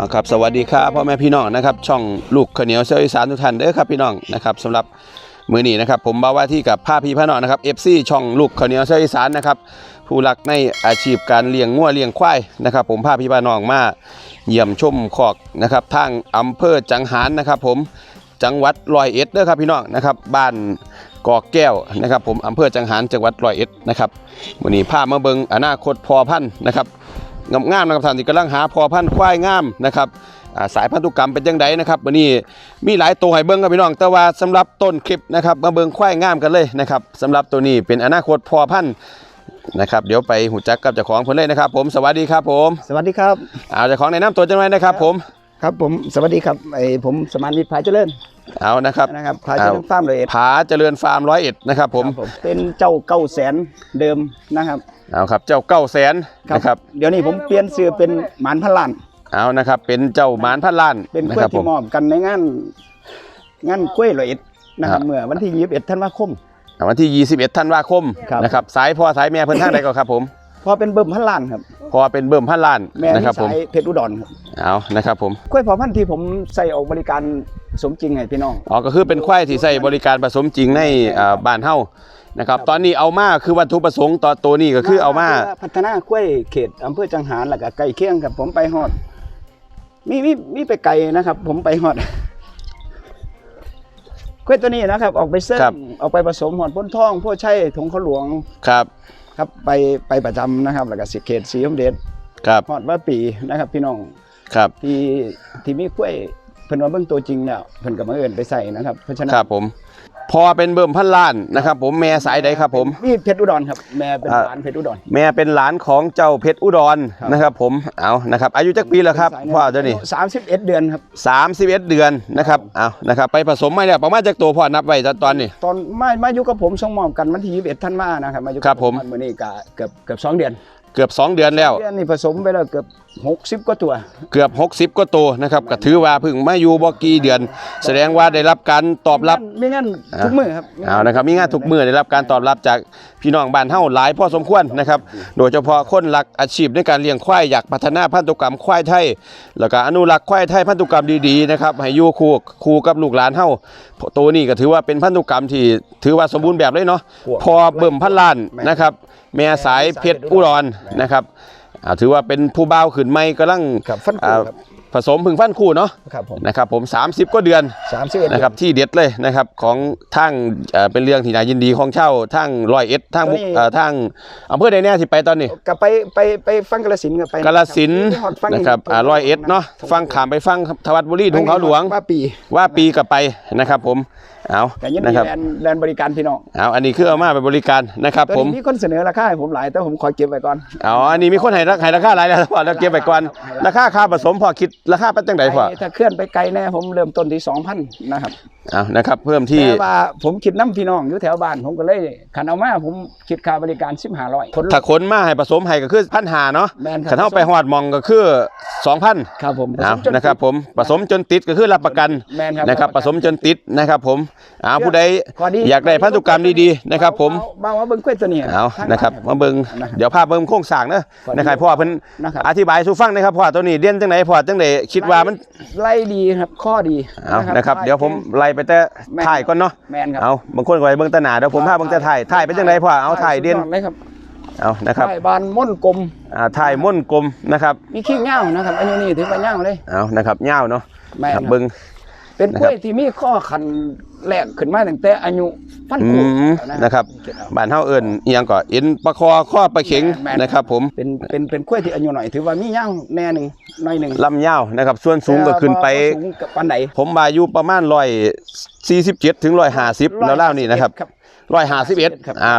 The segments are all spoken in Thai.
อาครับสวัสดีครับพ่อแม่พี่น้องนะครับ ช่องลูกข้าวเหนียวเชาวอีสานทุกท่านเด้อครับพี่น้องนะครับสำหรับมือนี้นะครับผมบ่าวว่าที่กับผ้าพี่พระน้องนะครับ FC ช่องลูกข้าวเหนียวเชาวอีสานนะครับผู้รักในอาชีพการเลี้ยงงัวเลี้ยงควายนะครับ ผมผ้าพี่พระน้องมาเยี่ยมชมคอกนะครับทางอำเภอจังหารนะครับ ผมจังหวัดร้อยเอ็ดเด้อครับพี่น้องนะครับบ้านกอกแก้วนะครับผมอำเภอจังหารจังหวัดร้อยเอ็ดนะครับวันนี้ามาเบิงอนาคตพอพันธ์นะครับ งามๆนะครับท่านที่กำลังหาพอพันธุ์ควายงามนะครับอ่าสายพันธุกรรมเป็นจังไดนะครับวันนี้มีหลายตัวให้เบิ่งครับพี่น้อง แต่ว่าสำหรับต้นคลิปนะครับมาเบิ่งควายงามกันเลยนะครับสำหรับตัวนี้เป็นอนาคตพอพันธุ์นะครับเดี๋ยวไปหูจักกับเจ้าของเพิ่นเลยนะครับ ผมสวัสดีครับผม สวัสดีครับเอาเจ้าของแนะนำตัวจังไว้นะครับ ผมครับผมสวัสดีครับไอผมสมานวิทย์พายเจริญเอานะครับนะครับพายเจริญฟาร์มเลยเอ็ดผาเจริญฟาร์มร้อยเอ็ดนะครับผมครับเป็นเจ้าเก้าแสนเดิมนะครับ เอาครับ เจ้าเก้าแสนนะครับ เดี๋ยวนี้ผมเปลี่ยนชื่อเป็นหมานพันล้านเอานะครับ เป็นเจ้าหมานพันล้านเป็นนะกล้วยครับผที่มมอบกันในงานงานกล้วยร้อยเอ็ดนะครับครับเมื่อวันที่ยี่สิบเอ็ดธันวาคมวันที่ 21ธันวาคมครับนะครับสายพ่อสายแม่เพิ่นทางใดก็ครับผมพอเป็นเบิ่มพันล้านครับพอเป็นเบิ่มพันล้านแม่นะนี่ครับผมสายเพชรอุดรครับเอานะครับผมกล้วยพอพันธุ์ที่ผมใส่ออกบริการสมจริงให้พี่น้องอ๋อก็คือเป็นควายที่ใช้บริการผสมจริงในอ่าบ้านเฮา นะครับ ตอนนี้เอามาคือวัตถุประสงค์ต่อตัวนี้ก็คือเอามาพื่พัฒนากล้วยเขตอำเภอจังหารแล้วก็ไก่เคียงครับ ผมไปฮอด มีมีมีไปไกลนะครับ ผมไปฮอดกล้วยตัวนี้นะครับ ออกไปเส้นครับออกไปผสมหอดพ้นท่องพ่อใช่ถงเขาหลวงครับ ครับไปไปประจำนะครับแล้วก็สิเขตสีสมเด็จครับฮอดว่าปีนะครับ พี่น้องครับที่ที่มีกล้วยเพิ่นว่าเบิ่งตัวจริงแล้วเพิ่นก็มาเอิ้นไปใส่นะครับเพราะฉะนั้นครับผม พอเป็นเบิ่มพันล้านนะครับ ผมแม่สายใดครับ ผมมีเพชรอุดรครับ แม่เป็นอ่าหลานเพชรอุดร แม่เป็นหลานของเจ้าเพชรอุดรครับนะครับ ผมเอานะครับ อายุจักปีแล้วครับพ่อเจ้านี่สามสิบเอ็ดเดือนครับ31เดือนนะครับเอานะครับ ไปผสมมาแล้วประมาณจักตัวพ่อนับไว้ตอนนี้ ตอนมามาอยู่กับผมส่งมอบกันวันที่21ธันวานะครับมาอยู่กัครับผมมื้อนี้ก็เกือบเกือบ2เดือน เกือบ2เดือนแล้วเดือนนี้ผสมไปแล้วเกือบ60กว่าตัวเกือบ 60กว่าตัวนะครับก็ถือว่าเพิ่งมาอยู่บ่กี่เดือน แสดงว่าได้รับการตอบรับมีงานทุกมื้อครับเอานะครับมีงานทุกมือได้รับการตอบรับจากพี่น้องบ้านเฮาหลายพอสมควรนะครับโดยเฉพาะคนรักอาชีพในการเลี้ยงควายอยากพัฒนาพันธุกรรมควายไทย แล้วก็อนุรักษ์ควายไทยพันธุกรรมดีๆนะครับให้อยู่คู่คู่กับลูกหลานเฮาตัวนี้ก็ถือว่าเป็นพันธุกรรมที่ถือว่าสมบูรณ์แบบเลยเนาะพอเบิ่มพันล้านนะครับแม่สายเพชรอุดรนะครับ อ่าถือว่าเป็นผู้บ่าวขืนไม่กำลังครับฟันอ่าคู่ครับผสมพึ่งฟันคู่เนาะครับผมนะครับผม 30 ก็เดือน31นะครับที่เด็ดเลยนะครับของทางเอ่อเป็นเรื่องที่น่ายินดีของเช่าทางร้อยเอ็ดทางมุกเอ่อทางอำเภอใดแน่ที่ไปตอนนี้ก็ไปไปไปฟังกาฬสินธุ์ก็ไปกาฬสินธุ์มีฮอดฟังนะครับอ่าร้อยเอ็ดเนาะฟังขามไปฟังทวัดบุรีทุ่งเขาหลวงว่าปีว่าปีกับไปนะครับผม เอาแต่ยินนะดีครับ แลนแลนบริการพี่น้องเอาอันนี้คือเอามาไปบริการนะครับตอนผม นี้มีคนเสนอราคาให้ผมหลายแต่ผมขอเก็บไว้ก่อนเอาอันนี้มีคนให้ราให้ราคาหลายแล้วพอแล้วเก็บไปก่อน ราคาค่าผสมพอคิดราคาเป็นจังไดพอไอ้ถ้าเคลื่อนไปไกลแน่ผมเริ่มต้นที่2,000นะครับเอานะครับ เพิ่มที่ แต่ว่าผมคิดน้ำพี่น้องอยู่แถวบ้านผมก็เลยขันเอามาผมคิดค่าบริการ1500คนถ้าขนมาให้ผสมให้ก็คือพันหาเนาะแม่นครับถ้าเท่าไปหอดหมองก็คือสองพันครับผมเอาผสมจนะครับผมผสมจนติดก็คือรับประกันแม่นครับนะครับผสมจนติดนะครับผมเอาผู้ใดข้ดีอยากได้พันธุกรรมดีๆนะครับ ผมบ้าว่าเบิ่งกล้วยตัวนี้เอาทงนะครับมาเบิ่งนะครับเดี๋ยวพาเบิ่งโครงสร้างเนอะขอดีนะครับพ่อเพิ่นนะครับอธิบายสู่ฟังนะครับพ่อตัวนี้เด่นจังไหนพ่อจังไดคิดว่ามันไล่ดีครับข้อดีเอานะครับ เดี๋ยวผมไล่ไปแต่ถ่ายก่อนเนาะแมนครับเอาบางคนก็ไปเบิ่งแตหนาเดี๋ยวผมพาเบิ่งแต่ถ่ายถ่ายเป็นจังไดพ่อเอาถ่ายเด่นสุอเลยครับเอานะครับถ่ายบานม่อนกลมอ่าถ่ายม่วนกลมนะครับมีขี้เง่านะครับอายุนี่ถือว่าเง่าเลยเอานะครับยาวเนาะแม่นคครัรับบเบิ่ง เป็นกล้วยที่มีข้อขันแหลกขึ้นมาตั้งแต่อายุพันอืขวบมนะครับบ้านเฮาเอิ้นอีหยังก็เอ็นปลาคอข้อปลาเข็งแม่นนะครับ ผมเป็นเป็นเป็นกล้วยที่อายุหน่อยถือว่ามีเง่าแน่หนึ่งหน่อยหนึ่งลำยาวนะครับ ส่วนสูงก็ขึ้นไปแต่ว่าบ่สูงกับปานไหนผมบาอายุประมาณ147ถึง150แล้วๆนี่นะครับครับ151ครับอ่า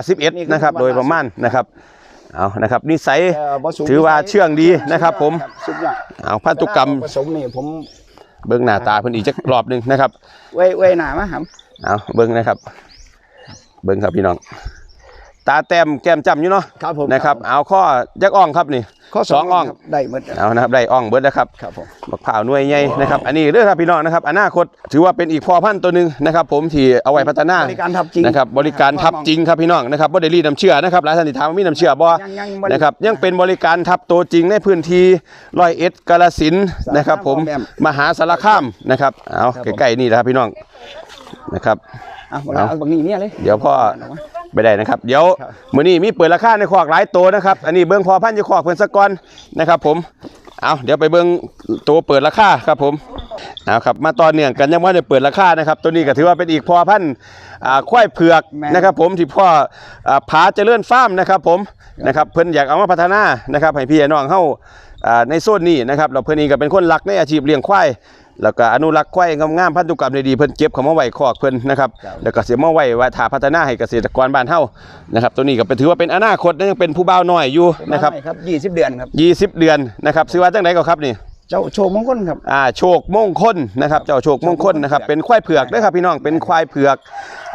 151นะครับ โดยประมาณนะครับเอานะครับนิสัยแต่บ่สูงถือว่าเชื่องดีนะครับ ผมสุดยอดเอาพันธุกรรมผสมนี่ผม เบิ่งหน้าตาเพิ่นอีกจักรอบหนึงนะครับ ไว้ไว้หนามาหำ เอาเบิ่งนะครับ เบิ่งครับพี่น้อง ตาแต้มแก้มจำอยู่เนาะครับผมนะครับเอาข้อยักอ่องครับนี่ข้อสองอ่องครับได้หมดเอานะครับได้อ่องเบิดนะครับครับผมบักผ่าวหน่วยใหญ่นะครับอันนี้เรื่องครับพี่น้องนะครับอนาคตถือว่าเป็นอีกพอพันธุ์ตัวหนึ่งนะครับผมที่เอาไว้พัฒนาบริการทับจริงนะครับบริการทับจริงครับพี่น้องนะครับบ่ได้รีดน้ำเชื่อนะครับหลายท่านที่ถามว่ามีน้ำเชื่อบ่ยังยังบ่ได้นะครับยังเป็นบริการทับตัวจริงในพื้นที่ร้อยเอ็ดกาฬสินธุ์นะครับผมแม่มมหาสารคามนะครับเอาครับผมใกล้ๆนี่นะครับพี่น้องนะครับเอาเอาเอาบางนี้เนี่ยเลยเดี๋ยวพ่อ ไปได้นะครับ เดี๋ยวครับมื้อนี้มีเปิดราคาในคอกหลายตัวนะครับ อันนี้เบิ่งพอพันธุ์จะคอกเพิ่นสักก่อนนะครับ ผมเอาเดี๋ยวไปเบิ่งตัวเปิดราคาครับผมเอาครับมาตอนเนื่องกันยังว่าได้เปิดราคานะครับ ตัวนี้ก็ถือว่าเป็นอีกพอพันธุ์อ่าควายเผือกแม่นนะครับผมที่พ่ออ่าผาเจริญฟาร์มนะครับ ผมนะครับเพิ่นอยากเอามาพัฒนานะครับให้พี่น้องเฮาอ่าในโซนนี้นะครับเราเพิ่นเองก็เป็นคนรักในอาชีพเลี้ยงควาย แล้วก็อนุรักษ์ควายงามๆพันธุกรรมดีๆเพิ่นเก็บเข้ามาไว้คอกเพิ่นนะครับแล้วก็เสียมาไว้ว่าถ้าพัฒนาให้เกษตรกรบ้านเฮานะครับตัวนี้ก็เป็นถือว่าเป็นอนาคตนะยังเป็นผู้บ่าวน้อยอยู่นะครับได้ครับยี่สิบเดือนครับ20เดือนนะครับซื้อว่าจังไดก็ครับนี่เจ้าโชว์มงคลครับอ่าโชคมงคลนะครับเจ้าโชคมงคลนะครับเป็นควายเผือกเด้อครับพี่น้องเป็นควายเผือก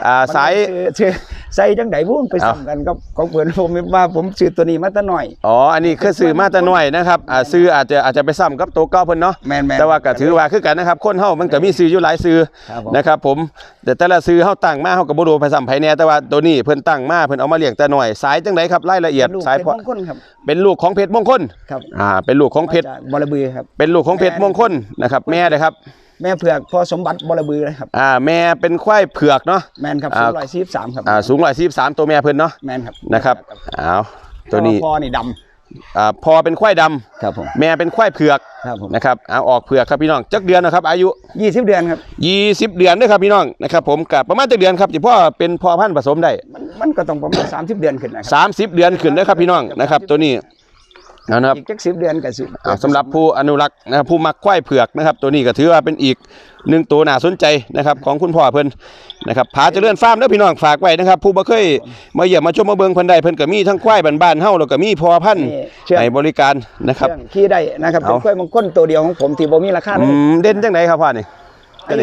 อ่าสายชื่อชื่อใส่จังไดบุ้นไปเอาซ้ำกันกับของเพิ่นผมว่าผมซื้อตัวนี้มาแต่น้อยอ๋ออันนี้คือซื้อมาแต่น้อยนะครับอ่าซื้ออาจจะอาจจะไปซ้ำกับตัวเก่าเพิ่นเนาะแม่นๆแต่ว่าก็ถือว่าคือกันนะครับคนเฮามันก็มีซื้ออยู่หลายซื้อครับผมนะครับผมแต่แต่ละซื้อเฮาตั้งมาเฮาก็บ่รู้ไปซ้ำไผแน่แต่ว่าตัวนี้เพิ่นตั้งมาเพิ่นเอามาเลี้ยงแต่น้อย สายจังไดครับรายละเอียดลูกสายเป็นเพาะมงคลครับเป็นลูกของเพชรมงคลครับอ่าเป็นลูกของเพชรมาจากบรบือครับเป็นลูกของเพชรมงคลนะครับแม่นะครับ แม่เผือกพ่อสมบัติบรบือเลยครับอ่าแม่เป็นควายเผือกเนาะแมนครับอ่าสูงร้อยสี่สามครับอ่าสูงร้อยสี่สามตัวแม่เพิ่นเนาะแมนครับนะครับอ้าวตัวนี้พ่อนี่ดอ่าพอเป็นควายดำำครับผมแม่เป็นควายเผือกครับผมนะครับเอาออกเผือกครับพี่น้องจักเดือนนะครับ อายุยี่สิบเดือนครับ 20 เดือนเด้อครับพี่น้องนะครับผมกับประมาณจักเดือนครับที่พ่อเป็นพ่อพันธุ์ผสมได้มันมันก็ต้องประมาณสามสิบเดือนขึ้นนะครับ30 เดือนขึ้นเด้อครับพี่น้องนะครับตัวนี้เอา นะครับอีกจักสิบเดือนก็สิอ่าสำหรับผู้อนุรักษ์นะครับผู้มักควายเผือกนะครับ ตัวนี้ก็ถือว่าเป็นอีกหนึ่งตัวน่าสนใจนะครับ ของคุณพ่อเพิ่นนะครับผาเจริญฟาร์มเด้อพี่น้องฝากไว้นะครับ ผู้บ่เคยมาเยี่ยมมาชมมาเบิ่งเพิ่นได้เพิ่นก็มีทั้งควายบ้านๆเฮาแล้วก็มีพอพันธุ์นี่เชื่องให้บริการนะครับเชื่องขี้ได้นะครับเป็นเอากล้วยมงคลตัวเดียวของผมที่บ่มีราคาเลอืยมเด่นจังไดครับพ่อนี่ไอ้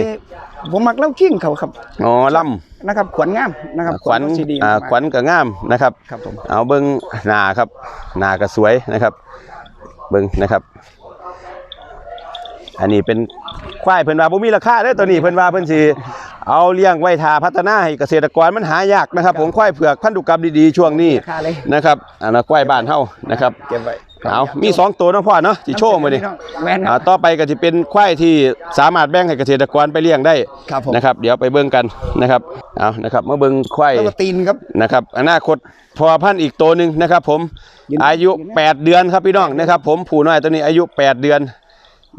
ผมมักเล่าขิงเขาครับอ๋อล่ำ นะครับขวัญงามนะครับขวัญเขาสีดีอ่ามากขวัญก็งามนะครับครับผมเอาเบิ่งหน้าครับหน้าก็สวยนะครับ เบิ่งนะครับ อันนี้เป็นควายเพิ่นว่าบ่มีราคาเด้อตัวนี้เพิ่นว่าเพิ่นสิเอาเลี้ยงไว้ทาพัฒนาให้เกษตรกรมันหายากนะครับผมควายเผือกพันธุกรรมดีๆช่วงนี้ราคาเลยนะครับอันนั้นควายบ้านเฮานะครับเก็บไว้ เอามีสองตัวเนาะพ่อเนาะสิโชว์มาดิแม่นคอ่ารับ ต่อไปก็จะเป็นควายที่สามารถแบ่งให้เกษตรกรไปเลี้ยงได้ครับผม นะครับ เดี๋ยวไปเบิ่งกันนะครับเอานะครับมาเบิ่งควาย แล้วก็ตีนครับ นะครับอนาคตพอพันธุ์อีกตัวหนึ่งนะครับ ผมยืนอายุยืนไหม8เดือนครับพี่น้องนะครับ ผมผู้น้อยตัวนี้อายุ 8 เดือน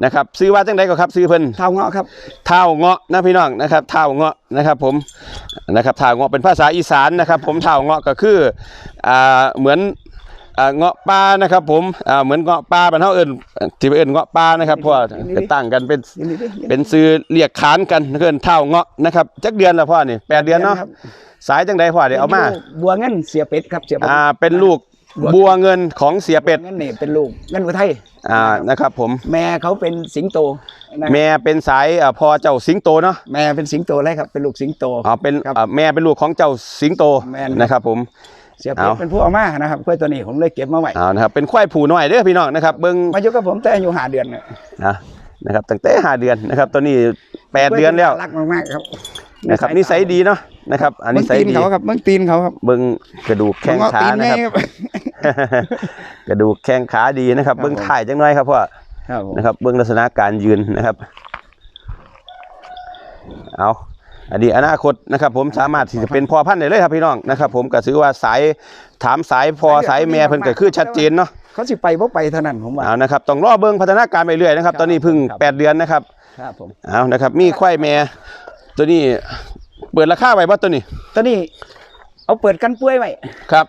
นะครับซื้อว่าจังไดก็ครับซื้อเพิ่นเท้าเงาะครับ เท้าเงาะนะพี่น้องนะครับเท้าเงาะนะครับ ผมนะครับเท้าเงาะเป็นภาษาอีสานนะครับ ผมเท้าเงาะก็คืออ่าเหมือนอ่า เงาะปลานะครับ ผมอ่าเหมือนเงาะปลาเป็นเท่าเอิญที่เอิญเงาะปลานะครับเพราะว่าก็ตั้งกันเป็นยินดีด้วยเป็นซื้อเรียกขานกันเกินเท่าเงาะนะครับจักเดือนละพ่อนี่แปดเดือนเนาะครับสายจังใดพ่อเดี๋ยวเอามาป็นลูกบัวเงินเสียเป็ดครับเสียเป็ดอ่าเป็นลูกบัวเงินของเสียเป็ดบัวเงินนี่เป็นลูกเงินอุทัยอ่านะครับ ผมแม่เขาเป็นสิงโตนะครับแม่เป็นสายอ่าพ่อเจ้าสิงโตเนาะแม่เป็นสิงโตเลยครับเป็นลูกสิงโตอ๋อเป็นครับอ่าแม่เป็นลูกของเจ้าสิงโตแม่นนะครับผม เสียเป็ดเอา เป็นผู้เอามานะครับกล้วยตัวนี้ผมเลยเก็บมาไว้เอานะครับเป็นควายผูน้อยเด้อพี่น้องนะครับเบิ้งมาอยู่กับผมแต่อายุห้าเดือนเนี่ยนะนะครับตั้งแต่ห้าเดือนนะครับตัวนี้แปดเดือนแล้วรักมากๆครับนะครับนิสัยดีเนาะนะครับ อันเมืนี้องสัยตีนดีเขาครับเมืองตีนเขาครับเบิ้งกระดูกแข้งเงาะขาตีนนะไงครับครับ กระดูกแข้งขาดีนะครับครับเบิ้งผมถ่ายจังน้อยครับพ่อ ครับผมนะครับเบิ้งลักษณะการยืนนะครับ เอา อันนี้อนาคตนะครับผมสามารถที่จะเป็นพ่อพันธุ์ได้เลยครับพี่น้องนะครับผมก็ถือว่าสายถามสายพอสายแม่เพิ่นก็คือชัดเจนเนาะเขาสิไปบ่ไปเท่านั้นผมว่าเอานะครับต้องรอเบิ้งพัฒนาการไปเรื่อยนะครับ ตอนนี้เพิ่งครับแปดเดือนนะครับครับผมเอานะครับ มีควายแม่ตัวนี้เปิดราคาไว้บ่ตัวนี้ตอนนี้เอาเปิดกันป่วยไว้ครับ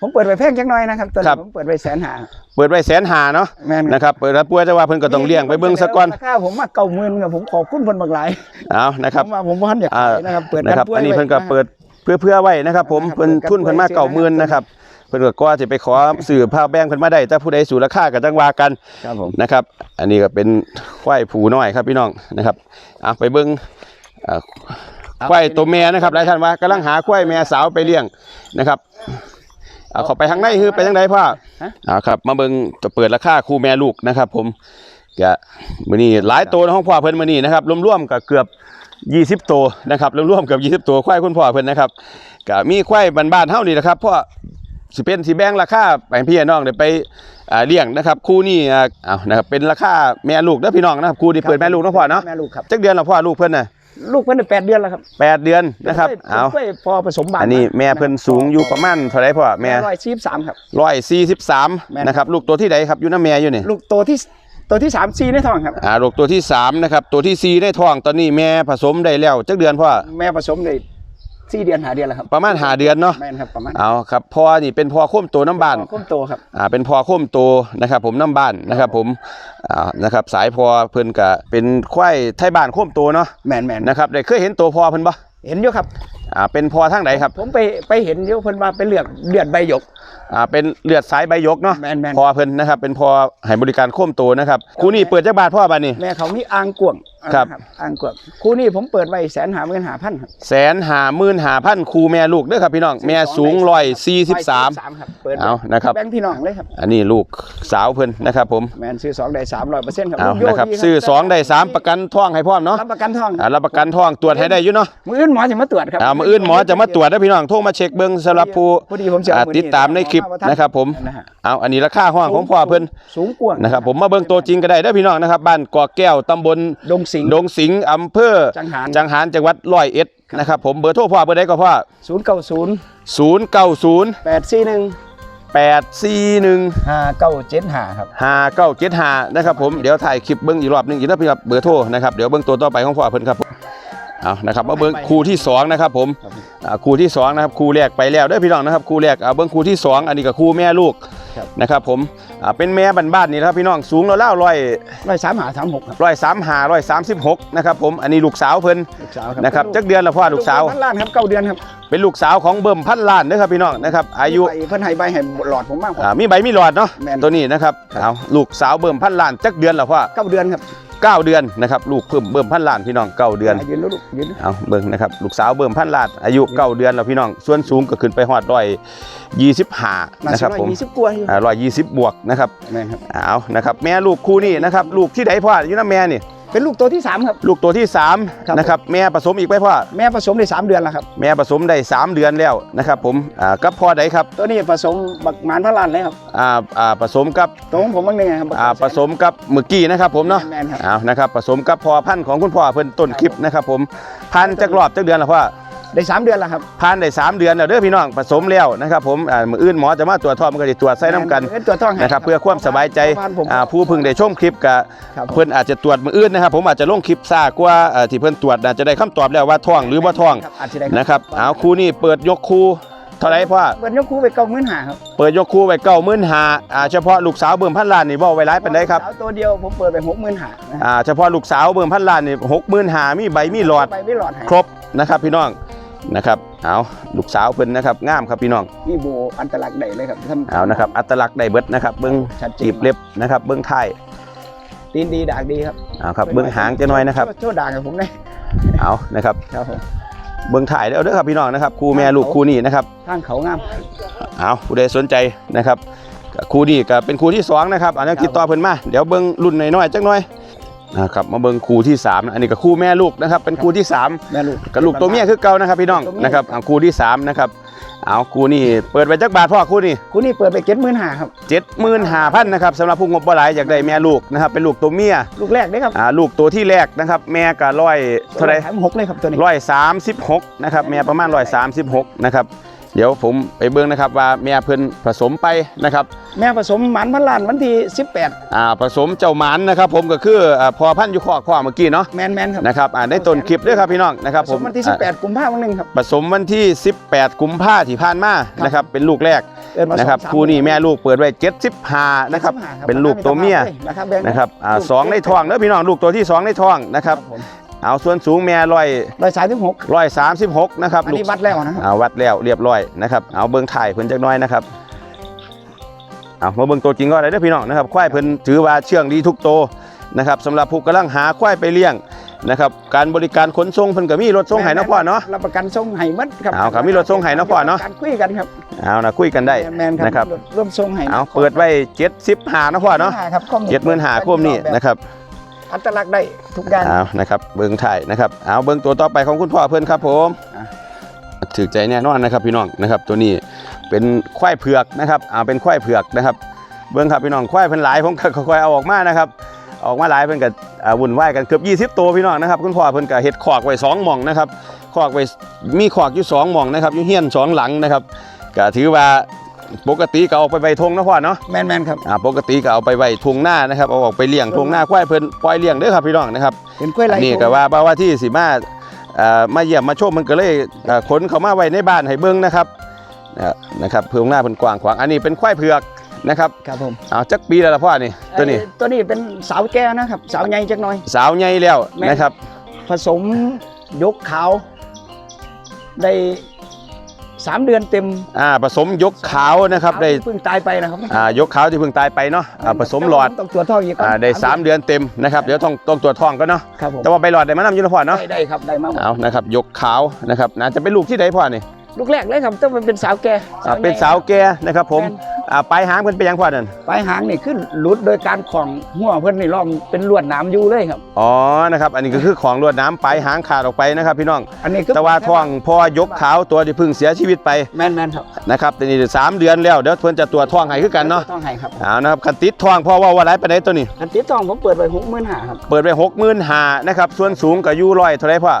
ผมเปิดไว้แพงจังน้อยนะครับตอนครันี้บ ผมเปิดไว้แสนหาเปิดไว้แสนหาเนาะแม่นนะครับเปิดรับป่วยแต่ว่าเพิ่นก็ต้องเลี้ยงไปเบิ่งซะก่อนราคาผมมาเก้าหมื่นครับผมขอบคุณเพิ่นบักหลายเอานะครับ ผมว่าผมบ่ทันอยากอ่าขายนะครับเปิดนะกันครับป่วยอันนี้เพิ่นก็ไว้ะเปิดเพื่อเพื่อไว้นะครับ ผมนะครับเพิ่นเปิดกันทุนเพิ่นมาป่วยเก่าหมื่นซื้อนะครับนะครับเพิ่นก็กว่าจะไปขอสื่อผ้าแบ่งเพิ่นมาได้แต่ผู้ใดสู่ราคาก็จังว่ากันครับผมนะครับ อันนี้ก็เป็นควายผูน้อยครับพี่น้องนะครับเอาไปเบิ่งอ่าควายตัวแม่นะครับหลายท่านว่ากำลังหาควายแม่สาวไปเลี้ยงนะครับ เอาเข้าไปทางในคือไปทางใดพ่อฮะเอาครับ มาเบิ่งจะเปิดราคาคู่แม่ลูกนะครับ ผมก็มื้อนี้หลายตัวในห้องพ่อเพิ่นมื้อนี้นะครับรวมๆก็เกือบ20ตัวนะครับรวมๆเกือบ20ตัวควายคุณพ่อเพิ่นนะครับก็มีควายบ้านๆเฮานี่แหละครับเพราะสิเป็นสิแบ่งราคาไปให้พี่น้องได้ไปอ่าเลี้ยงนะครับ คู่นี้อ่าเอานะครับเป็นราคาแม่ลูกเด้อพี่น้องนะครับคู่นี้เปิดแม่ลูกเนาะพ่อเนาะแม่ลูกครับจักเดือนแล้วพ่อลูกเพิ่นน่ะ ลูกเพิ่นได้แปดเดือนแล้วครับแปดเดือนนะครับ เอาเพิ่นพอผสมบานอันนี้แม่เพิ่นสูงอยู่ประมาณเท่าไหร่พ่อแม่ร้อยสี่สามครับ ร้อยสี่สิบสามแม่น นะครับ ลูกตัวที่ใดครับอยู่น้าแม่อยู่นี่ลูกตัวที่ตัวที่สามซีในท้องครับ อ่าลูกตัวที่สามนะครับตัวที่สี่ในท้องตอนนี้แม่ผสมได้แล้วจักเดือนพ่อแม่ผสมได้ สี่เดือนหาเดือนแล้วครับประมาณหาเดือนเนาะแม่นครับประมาณเอาครับพ่อนี่เป็นพ่อโค้มตัวน้ำบานข้มโตครับอ่าเป็นพ่อโค้มตัวนะครับ ผมน้ำบานนะครับ ผมอ่านะครับสายพ่อเพิ่นก็เป็นควายไทยบ้านโค้มตัวเนาะแมนแมนนะครับได้เคยเห็นตัวพ่อเพิ่นบ่เห็นอยู่ครับอ่าเป็นพ่อทางไหนครับ ผมไปไปเห็นอยู่เพิ่นว่าเป็นเลือดเลือดใบหยก อ่าเป็นเลือดสายใบยกเนาะแม่นๆพ่อเพิ่นนะครับ เป็นพ่อให้บริการโค้มตัวนะครับคู่นี้เปิดจักบาทพ่อบัดนี้แม่เขามีอ่างกวางครับ นะอ่างกวางคู่นี้ผมเปิดไว้แสนหาเงินหาพันครับแสนหาหมื่นหาพันครูแม่ลูกเด้อครับพี่น้องแม่สูงร้อยสี่สิบสามครับเปิดเอานะครับ แบ่งพี่น้องเลยครับ อันนี้ลูกสาวเพิ่นนะครับผมแมนซื้อสองได้สามร้อยเปอร์เซ็นต์ครับเอาลูกโยนะครับดีซื้อสองได้สามประกันท่องให้พร้อมเนาะรับประกันทองอ่ารับประกันท่องตรวจให้ได้อยู่เนาะ มืออื่นหมอจะมาตรวจครับอ่ามื้ออื่นหมอจะมาตรวจนะพี่น้องโทรมาเช็คเบิ่งสำหรับผู้พอดีผมเสียอ่าติดตามในคลิปนะครับผมนะฮะเอาอันนี้ราคาห้องของพ่อเพิ่นสูงกว่านะครับผมมาเบิ่งตัวจริงก็ได้เด้อพี่น้องนะครับ บ้านกอกแก้วตำบลดงสิงห์ดงสิงห์อำเภอจังหารจังหารจังหวัดร้อยเอ็ดนะครับผมเบอร์โทรพ่อเบอร์ใดก็พ่อศูนย์เก้าศูนย์090แปดสี่หนึ่ง841ห้าเก้าเจ็ดห้าครับห้าเก้าเจ็ดห้านะครับผมเดี๋ยวถ่ายคลิปเบิ้งอีกรอบหนึงอีกแล้วพี่ครับเบอร์โทรนะครับเดี๋ยวเบิ้งตัวต่อไปของพ่อเพิ่นครับผม เอานะครับมาเบิ้งคู่ที่สองนะครับผมอ่าคู่ที่สองนะครับคู่แรกไปแล้วเด้อพี่น้องนะครับคู่แรกเอาเบิ้งคู่ที่สองอันนี้ก็คู่แม่ลูกครับนะครับผมอ่าเป็นแม่บ้านๆนี่นะครับพี่น้องสูงแล้วเล่าร้อยร้อยสามหาสามหกครับร้อยสามหาร้อยสามสิบหกนะครับผมอันนี้ลูกสาวเพิ่นลูกสาวนะครับจักเดือนละพ่อลูกสาวพันล้านครับเก้าเดือนครับเป็นลูกสาวของเบิ่มพันล้านเด้อครับพี่น้องนะครับอายุใบเพิ่นให้ใบให้หลอดผมมากอ่ามีใบมีหลอดเนาะแม่นตัวนี้นะครับเอาลูกสาวเบิ่มพันล้านจักเดือนละพ่อเก้าเดือนครับ เก้าเดือนนะครับลูกเพิ่มเบิ่มพันล้านพี่น้องเก้าเดือนยืนแล้วลูกยืนเอาเบิ่งนะครับลูกสาวเบิ่มพันล้านอายุเก้าเดือนแล้วพี่น้องส่วนสูงก็ขึ้นไปฮอดร้อยยี่สิบห้าน่านะคจะรับร้อยผมยี่สิบกว่าอยู่ร้อยยี่สิบบวกนะครับแม่นครับเอานะครับแม่ลูกคู่นี้นะครับลูกที่ใดพ่ออยู่น้าแม่นี่ เป็นลูกตัวที่สามครับ ลูกตัวที่สามครับนะครับแม่ผสมอีกไหมพ่อแม่ผสมได้สามเดือนแล้วครับ แม่ผสมได้สามเดือนแล้วนะครับผมอ่ากับพ่อใดครับ ตัวนี้ผสมบักหมานพระลานเลยครับอ่าอ่าผสมกับตัวของผมบางนึงครับบักอ่าผสมกับเมื่อกี้นะครับผมเนาะแม่นครับเอานะครับผสมกับพอพันธุ์ของคุณพ่อเพิ่นต้นคลิปนะครับผมพันธุ์จักรอบจักเดือนแล้วพ่อ ได้สามเดือนแล้วครับพันธุ์ได้สามเดือนแล้วเด้อพี่น้องผสมแล้วนะครับผมอ่ามืออื่นหมอจะมาตรวจทอดมันก็จะตรวจใส่น้ำกันเอ้ยตัวท้องให้ นะครับเพื่อความสบายใจบ้านผมอ่าผู้เพิ่งได้ชมคลิปกับครับ เพิ่นอาจจะตรวจมืออื่นนะครับผมอาจจะลงคลิปซ่ากว่าเอ่อที่เพิ่นตรวจน่าจะได้คำตอบแล้วว่าท้องหรือบ่ท้องครับอาจจะได้นะครับเอาคู่นี้เปิดยกคู่เท่าไหรพ่อเปิดยกคู่ไปเก้าหมื่นห้าครับเปิดยกคู่ไว้เก้าหมื่นหาอ่าเฉพาะลูกสาวเบิ่มพันล้านนี่บ่ไว้ร้ายเป็นไดครับสาวตัวเดียวผมเปิดไปหกหมื่นห้านะอ่าเฉพาะลูกสาวเบิ่มพันล้านนี่หกหมื่นหามีใบมีหลอด ไปไม่หลอดให้ครบนะครับพี่น้อง นะครับเอาลูกสาวเพิ่นนะครับงามครับพี่น้องนี่โบอันตรายใดเลยครับทำเอานะครับอัตลักษณ์ได้เบิดนะครับเบิ้งชัดเจนจีบเล็บนะครับเบิ้งท้ายตีนดีดากดีครับเอาครับเบิ้งหางจะน้อยนะครับโชว์ด่างกับผมเลยเอานะครับครับผมเบิ้งถ่ายเด้อเด้อครับพี่น้องนะครับครูแม่ลูกครูนี่นะครับทางเขางามเอาผู้ใดสนใจนะครับก็ครูนี่ก็เป็นครูที่สองนะครับอันนี้ติดต่อเพิ่นมาเดี๋ยวเบิ้งรุ่นน้อยๆจักหน่อย นะครับมาเบิ้งครูที่สามอันนี้ก็ครูแม่ลูกนะครับ เป็นครูที่สามแม่ลูกกับลูกตัวเมียคือเก่านะครับพี่น้องตัวเมียนะครับเอาครูที่สามนะครับเอาครูนี่เปิดไปจักบาทพ่อครูนี่คู่นี้เปิดไปเจ็ดหมื่นห้าครับเจ็ดหมื่นห้าพันนะครับสำหรับผู้งบบ่หลายอยากได้แม่ลูกนะครับเป็นลูกตัวเมียลูกแรกเด้ครับอ่าลูกตัวที่แรกนะครับแม่ก็ร้อยเท่าไหรแถมหกเลยครับตัวนี้ร้อยสามสิบหกนะครับแม่ประมาณร้อยสามสิบหกนะครับ เดี๋ยวผมไปเบิ่งนะครับว่าแม่เพิ่นผสมไปนะครับ แม่ผสมหมันพันล้านวันที่สิบแปดอ่าผสมเจ้าหมันนะครับ ผมก็คืออ่าพอพันธุ์อยู่ข้อข้อเมื่อกี้เนาะแมนแมนครับนะครับอ่าในต้นคลิปด้วยครับพี่น้องนะครับผผสมมวันที่สิบแปดกุมภาพันธ์วันหนึ่งครับผสมวันที่ 18 กุมภาที่ผ่านมานะครับเป็นลูกแรกเอิ้นว่านะครับสองสามคู่นี้แม่ลูกเปิดไว้75นะครับ75เป็นลูกตัวเมียนะครับแบ่งนะครับอ่าสองในท้องเด้อพี่น้องลูกตัวที่สองในท้องนะครับผม เอาส่วนสูงแม่ร้อยร้อยสามสิบหกร้อยสามสิบหกนะครับอันลูกนี้วัดแล้วนะครับเอาวัดแล้วเรียบร้อยนะครับเอาเบิ้งถ่ายเพิ่นจักหน้อยนะครับเอามาเบิ้งตัวจริงก็ได้เด้อพี่น้องนะครับควายเพิ่นถือว่าเชื่องดีทุกโตวนะครับสำหรับผู้กำลังหาควายไปเลี้ยงนะครับการบริการขนส่งเพิ่นก็มีรถส่งให้เนาะพ่อเนาะรับประกันส่งให้หมัดครับเอาครับมีรถส่งให้เนาะพ่อเนาะการคุยกันครับเอานะคุยกันได้แมนๆนะครับรถร่วมส่งให้เอาเปิดไว้75นะพ่อเนาะครับข้อมูล75ควมนี่นะครับ อัตลักษณ์ได้ทุกอย่างเอานะครับเบิ้งถ่ายนะครับเอาเบิ้งตัวต่อไปของคุณพ่อเพื่อนครับผมอะถือใจแน่นอนนะครับพี่น้องนะครับ ตัวนี้เป็นควายเผือกนะครับอ่าเป็นควายเผือกนะครับ เบิ้งครับพี่น้องควายเพิ่นหลายผมก็ค่อยๆเอาออกมานะครับออกมาหลายเพิ่นก็อ่าวุ่นวายกันเกือบ20 ตัวพี่น้องนะครับคุณพ่อเพิ่นก็เฮ็ดขอกไว้สองหม่องนะครับขอกไว้มีขอกอยู่สองหม่องนะครับอยู่เฮียนสองหลังนะครับก็ถือว่า ปกติก็เอาไปไว้ทงนะพ่อเนาะแมนแมนๆครับอ่าปกติก็เอาไปไว้ทุ่งหน้านะครับเอาออกไปเลี้ยงทุ่งหน้าควายเพิ่นปล่อยเลี้ยงเด้อครับพี่น้องนะครับเป็นกล้วยไรนี่ก็ว่าบ่าว่าที่สิมาเอ่อมาเยี่ยมมาชมมันก็เลยเอ่อขนเขามาไว้ในบ้านให้เบิ่งนะครับนะนะครับเพิ่งหน้าเพิ่นกว้างขวางอันนี้เป็นควายเผือกนะครับครับผมเอาจักปีแล้วล่ะพ่อนี่ตัวนี้ไอ้ตัวนี้เป็นสาวแก้วนะครับสาวใหญ่จักหน่อย สาวใหญ่แล้วแม่นนะครับ ผสมยกขาวได้ สามเดือนเต็มอ่าผสมยกขาวนะครับได้เพิ่งตายไปนะครับอ่ายกขาวที่เพิ่งตายไปเนาะอ่าผสมหลอดต้องตัวจทองอีกก่นอ่าได้สามเดือนเต็มนะครับเดี๋ยวต้องต้องตรวจท้องก็เนาะครับผมแต่ว่าใบหลอดได้มานำอยู่นะพ่อเนาะได้ได้ครับได้มาหมดเอานะครับยกขาวนะครับน่าจะเป็นลูกที่ใดพ่อนี่ ลูกแรกเลยครับต้องเป็นสาวแก่อ่าเป็นใหญ่สาวแก่นะครับผมแม่นอ่าปลายหางเพิ่นเป็นหยังพ่อนั่นปลายหางนี่ขึ้นหลุดโดยการของหัวเพิ่นนี่ล้อมเป็นลวดหนามอยู่เลยครับ อ๋อนะครับอันนี้ก็คือของรวดน้ำไปหางขาดออกไปนะครับ พี่น้องอันนี้คือแต่ว่าท้องพ่อยกขาวตัวที่เพิ่งเสียชีวิตไปแม่นแม่นๆครับนะครับแต่นี่สามเดือนแล้วเดี๋ยวเพิ่นจะตรวจท้องให้คือกันเนาะต้องให้ครับเอานะครับคันติดท้องพ่อว่าว่าไรไปไหนตัวนี้ อันติดทองผมเปิดไว้หกหมื่นห้าครับเปิดไปหกหมื่นหานะครับส่วนสูงกับยูร้อยเท่าไรพ่อ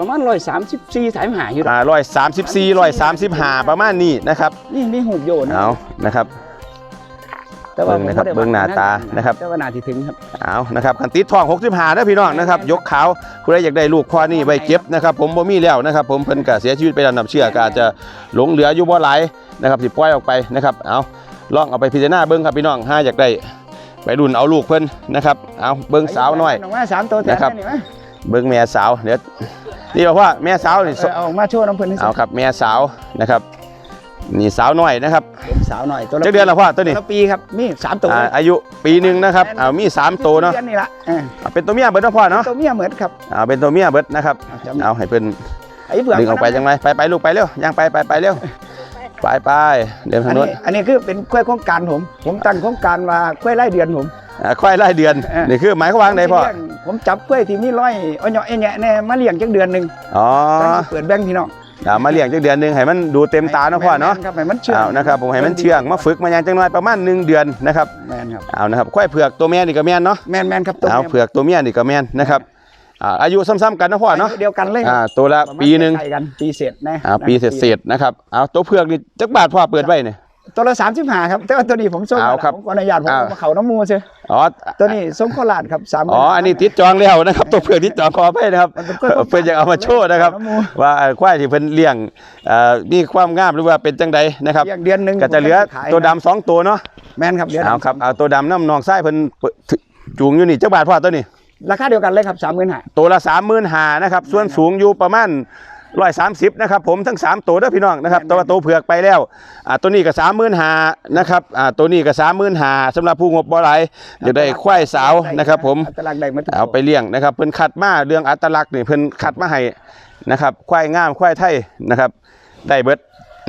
ประมาณร้อยสามสิบสี่สายหาอยู่อ่าร้อยสามสิบสี่ร้อยสามสิบห้าประมาณนี้นะครับนี่มีหูบโยนนะเอานะครับแต่ว่าเบิ่งนะครับผมเบิ่งหน้าตานะครับแต่ว่าหน้าที่ถึงครับเอานะครับคันติดท้องหกสิบห้านะพี่น้องนะครับยกขาวผู้ใดอยากได้ลูกพ่อนี่ไว้เก็บนะครับ ผมบ่มีแล้วนะครับ ผมเพิ่นก็เสียชีวิตไปแล้วนำเชื่อก็อาจจะหลงเหลืออยู่บ่หลายนะครับสิปล่อยออกไปนะครับเอาลองเอาไปพิจารณาเบิ่งครับพี่น้องห้าอยากได้ไปรุ่นเอาลูกเพิ่นนะครับเอาเบิ่งสาวน้อยเออกมาสามตัวแทนนะครับนี่ไหม เบิ่งแม่สาวเดี๋ยวนี่บอกว่าแม่สาวนี่เออเอาออกมาโชว์น้ำเพิ่นให้สิเอาครับแม่สาวนะครับนี่สาวน้อยนะครับเป็นสาวหน่อยตัวละจักเดือนละพ่อตัวนี้ละปีครับมีสามตัวอ่าอายุปีหนึ่งนะครับเอามีสามตัวเนาะดือนี่ละเออเอาเป็นตัวเมียเบิดเนาะพ่อเนาะตัวเมียเหมือนครับเอาเป็นตัวเมียเบิดนะครับจำเอาให้เพิ่น ไอ้เผือกดึงออกไปจังไรไปไปลูกไปเร็วย่างไปไปไปเร็วไปไปเดี๋ยวอัทางนโน้นนี้อันนี้คือเป็นกล้วยโครงการผม ผมตั้งโครงการว่ากล้วยไร่เดือนผมอ่า ควายไล่เดือนเออ นี่คือหมายความว่าไงพ่อผมสิเลี้ยงผมจับกล้วยที่มีร้อยเอาเหยาะเอาแหะแน่มาเลี้ยงจักเดือนหนึงอ๋อแล้วสิเปิดแบงค์พี่น้องเอามาเลี้ยงจักเดือนหนึงให้มันดูเต็มตาเนาะพ่อเนาะแม่ครับให้มันเชื่องเอานะครับผมให้มันเชื่องมาฝึกมาอย่างจังน้อยประมาณหนึ่งเดือนนะครับแม่นครับเอานะครับควายเผือกตัวแม่นี่ก็แม่นเนาะแม่นแม่นครับตัวเอาแม่เผือกตัวเมียนี่ก็แม่นนะครับอ่าอายุซ้ำๆกันนะพ่อเนาะเดียวกันเลยอ่าตัวละประมาณปีหนึ่งใกล้ๆกันปีเศษนะอ่าปีเศษๆนะครับเอาตัวเผือกนี่จักบาทพ่อเปิดไว้เนี่ย ตัวละสามสิบห้าครับ แต่ว่าตัวนี้ผมส่งเอาครับผมขออนุญาตผมเอา เอามาเขาน้ำมูเสียอ๋อตัวนี้ส่งโคราชครับสามอ๋ออันนี้ติดจองแล้วนะครับ ตัวเผือกติดจองขอไปนะครับมันเป็นกล้วยโครงการเพื่อนอยากเอามาโชว์นะครับน้ำมูว่าเอ่อควายที่เพิ่นเลี้ยงเอ่อมีความงามหรือว่าเป็นจังใดนะครับอย่างเดือนหนึ่งก็จะเหลือผมขายตัวดำสองตัวเนาะแม่นครับเดือนเอาครับเอาตัวดำน้ำนองไส้เพิ่นเปิดจูงอยู่นี่จักบาทพ่อตัวนี้ ราคาเดียวกันเลยครับสามหมื่นห้าตัวละสามหมื่นหานะครับ ส่วนสูงอยู่ประมาณ ร้อยสามสิบนะครับผมทั้งสามตัวเด้อพี่น้องนะครับตัวตัวเผือกไปแล้วอ่าตัวนี้ก็สามหมื่นหานะครับอ่าตัวนี้ก็สามหมื่นหาสำหรับผู้งบบ่หลายอยากได้ควายสาวนะครับ ผมอัตลักษณ์ได้มาทุกเอาไปเลี้ยงนะครับเพิ่นคัดมาเรื่องอัตลักษณ์นี่เพิ่นคัดมาให้นะครับควายงามควายไทยนะครับได้เบิด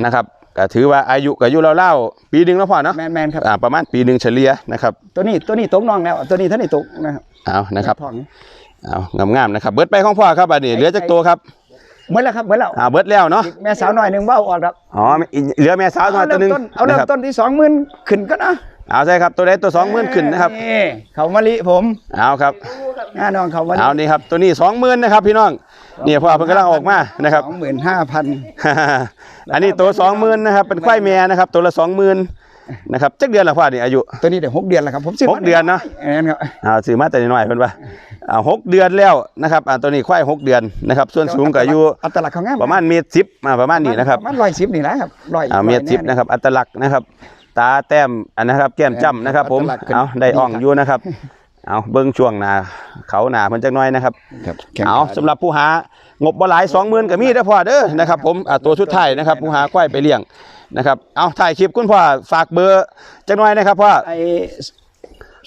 นะครับก็ถือว่าอายุก็อายุเล่าๆปีหนึงแล้วพ่อเนาะแมนแมนครับอ่าประมาณปีหนึงเฉลี่ยนะครับตัวนี้ตัวนี้ตกน้องแล้วตัวนี้ท่านนี่ตกนะครับเอานะครับท้องเอางามๆนะครับเบิดไปของพ่อครับอันนี้เหลือจักตัวครับ เหมือนแล้วครับเหมือนแล้วอ่าเบิดแล้วเนาะอีกแม่สาวหน่อยหนึ่งเบ้าออกครับอ๋ออีกเหลือแม่สาวมาตัวหนึงเริ่มต้นเอาเริ่นะมครับต้นที่สองหมื่นขึ้นก็นะเอาใช่ครับตัวใดตัวสองหมื่นขึ้นนะครับนี่เขามาลิผมเอาครับ หน้าน้องเขามาลิเอานี่ครับตัวนี้สองหมื่นนะครับพี่น้อง เนี่ยพ่อเพิ่นกำลังออกมานะครับ สองหมื่นห้าพันอันนี้ตัวสองหมื่นนะครับเป็นควายแม่นะครับ ตัวละสองหมื่นนะครับจักเดือนละพ่อนี่อายุ ตัวนี้เดี๋ยวหกเดือนแล้วครับผมซื้อหกเดือนเนอะแอนครับอ่าซื้อมาแต่น้อยๆเพิ่นว่าอ่าหกเดือนแล้วนะครับอ่าตัวนี้ควายหกเดือนนะครับ ส่วนสูงก็อายุอัตลักษณ์เขาง่ายประมาณเมตรสิบอ่าประมาณนี้นะครับประมาณร้อยสิบนี่นะครับร้อยอ่าเมตรสิบนะครับ อัตลักษณ์นะครับ ตาแต้มอันนะครับ แก้มจ้ำนะครับ ผมอัตลักษณ์ขึ้นเอาได้อ่องอยู่นะครับ เอาเบิ้งช่วงหนาเขาหนาเพิ่นจักหน้อยนะครับ ครับเอาสำหรับผู้หางบบ่หลาย20,000ก็มีเด้อพ่อเด้อนะครับผมอ่าตัวสุดท้ายนะครับ ผู้หาควายไปเลี้ยงนะครับเอาถ่ายคลิปคุณพ่อฝากเบอร์จักหน่อยนะครับพ่อไอ้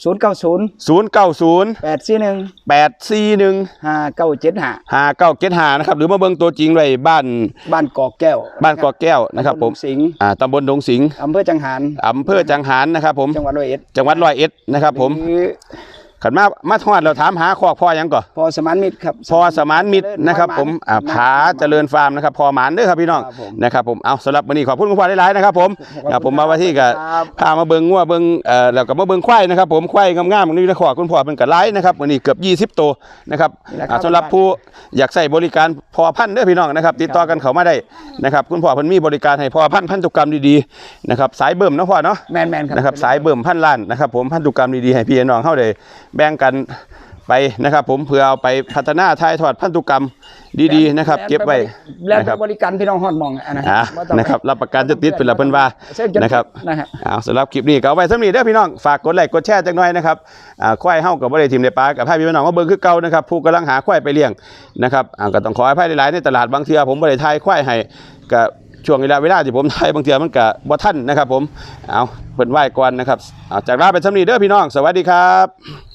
ศูนย์เก้าศูนย์ศูนย์เก้าศูนย์แปดสี่หนึ่งแปดสี่หนึ่งห้าเก้าเจ็ดห้าหาเก้าเจ็ดหานะครับหรือมาเบิ่งตัวจริงไว้บ้านบ้านกอกแก้วบ้านกอแก้วนะครับผมสิงห์อ่าตำบลดงสิงห์อำเภอจังหารอำเภอจังหารนะครับผมจังหวัดร้อยเอ็ดจังหวัดร้อยเอ็ดนะครับผม หรือ ขันมามาทอดเราถามหาคอกพ่อหยังก่อนพอสมานมิตรครับ พอสมานมิตรนะครับ ผมอ่าผาเจริญฟาร์มนะครับพอหมานเด้อครับพี่น้องครับผมนะครับผมเอาสำหรับวันนี้ขอบคุณคุณพ่อหลายๆนะครับ ผมขอบคุณอ่าผมมาว่าที่กับครับพามาเบิ่งงัวเบิ่งเอ่อแล้วก็มาเบิ่งควายนะครับ ผมควายงามๆนี่นะขอคุณพ่อเป็นกับไลฟ์นะครับวันนี้เกือบ 20 ตัวนะครับนี่แหละครับอ่าสำหรับผู้อยากใส่บริการพอพันธุ์เด้อพี่น้องนะครับ ติดต่อกันเข้ามาได้นะครับ คุณพ่อเพิ่นมีบริการให้พอพันธุ์พันธุกรรมดีๆนะครับสายเบิ่มเนาะพ่อเนาะแมนแมนครับนะครับสายเบิ่มพันล้านนะครับผมพันธุกรรมดีๆให้พี่น้องเฮาได้แบ่งกันไปนะครับ ผมเพื่อเอาไปพัฒนาถ่ายทอดพันธุกรรมดีๆนะครับ เก็บไว้แล้วนะครับ บริการพี่น้องฮอดหมองอะนะอ่าบ่ต้อง นะครับรับประกันจะติดเป็นละเพิ่นว่าเส้นจะนะครับนะฮะ เอาสำหรับคลิปนี้ก็เอาไว้สำนี้เด้อพี่น้องฝากกดไลค์กดแชร์จักหน่อยนะครับอ่าควายเฮากับบ่ได้ทีมในปลากับพี่พี่น้องมาเบิ่งคือเก่านะครับผู้กำลังหาควายไปเลี้ยงนะครับอ่าก็ต้องขออภัยหลายๆในตลาดบางเทื่อผมบ่ได้ทายควายให้ก็ช่วงเวลาเวลาที่ผมทายบางเทื่อมันก็บ่ทันนะครับ ผมเอาเพิ่นไหว้ก่อนนะครับเอาจากลาไปสำนี้เด้อพี่น้อง สวัสดีครับ